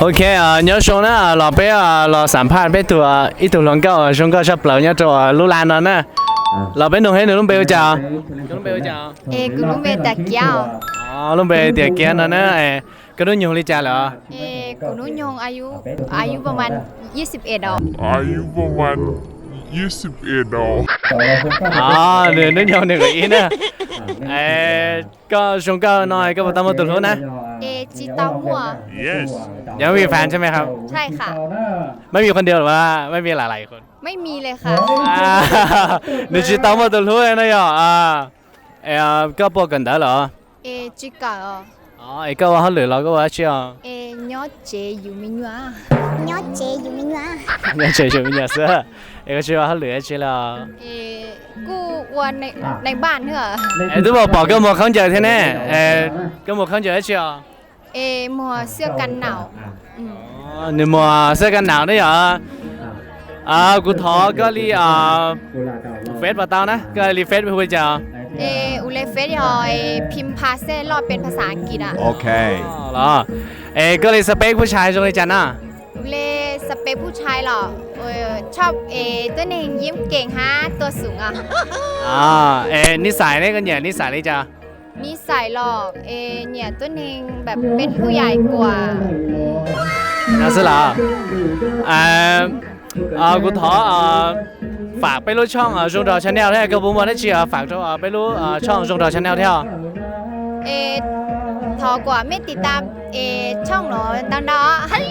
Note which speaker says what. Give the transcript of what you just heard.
Speaker 1: OK 啊，nhớ số nữa lò bé à lò sản phát bé tụ à ít tụ lòng cao à chúng có sắp lỡ nhớ chỗ à lũ lan đó nè lò bé nung hết nung bé chào nung bé chào
Speaker 2: เอกุลุเมตะเกียว
Speaker 1: อ๋อลุงเบย์เตียเกียนนะเนี่ยเอ้ก็ต้องยุงลิจ่าเหรอ
Speaker 2: เอกุลุยงอายุอายุประมาณ21ดอก
Speaker 3: อายุประมาณ21ดอก
Speaker 1: อ๋อเดี๋ยวนึกยังหนึ่งอีนะเอ้ก็ชงก็น้อยก็บอกตามมาตุลุนะ
Speaker 2: เอจิตามัว
Speaker 3: Yes
Speaker 1: ยังมีแฟนใช่ไหมครับ
Speaker 2: ใช่ค่ะ
Speaker 1: ไม่มีคนเดียวหรือว่าไม่มีหลายๆคน
Speaker 2: ไม่มีเลยค่ะ
Speaker 1: อ่าหนูชิตามัวตัวรู้เลยนะยออ่าเออก็ปกกันได้เหรอ
Speaker 2: เอจิกะอ๋อ
Speaker 1: ไอ้ก็ว่าเขาเหลือเราก็ว่าเชียว
Speaker 2: เอ Gnocchi
Speaker 4: luminoir. Gnocchi luminoir. Gnocchi luminoir
Speaker 1: เซอร์เอกชื่อว่าเขาเหลือชื่อเรา
Speaker 2: เออกูวันในในบ้านเหรอ
Speaker 1: เอ้ยทุกบอกบอกก็หมดข้างเจอแท้แน่เอ้ก็หมดข้างเจอเชีย
Speaker 2: เอ้หมวเสื้อกันหนาวอ๋อหนึ่งหม
Speaker 1: วเสื้อกันหนาวนี่เหรออ่ากูทอก็รีอ่าเฟซบอกเตานะก็รีเฟซไปคุยเจ้า
Speaker 2: เอออุเลเฟสยอยพิมพ์ภาเซ่รอบเป็นภาษาอังกฤษอะ
Speaker 3: Okay.
Speaker 1: อ๋อเหรอ เอ้ก็เลยสเปคผู้ชายตรงนี้จ้านะ
Speaker 2: อุเลสเปคผู้ชายเหรอเออชอบเอตัวหนึ่งยิ้มเก่งฮะตัวสูงอะ
Speaker 1: อ่าเอ้นิสัยนี่ก็เนี่ยนิสัยนี่จ้า
Speaker 2: นิสัยหรอกเอเนี่ยตัวหนึ่งแบบเป็นผู้ใหญ่กว่า
Speaker 1: น่าสละเอ่ออ่า骨头อ่าฝากไปรู้ช่องอ่าจงดอชาแนลแท้ก็บุ้มวันนี้เชียฝากช่องอ่าไปรู้อ่าช่องจงดอชาแนลแท้
Speaker 2: เอทอกว่าไม่ติดตาม เอช่องหรอดังดอ
Speaker 1: อัน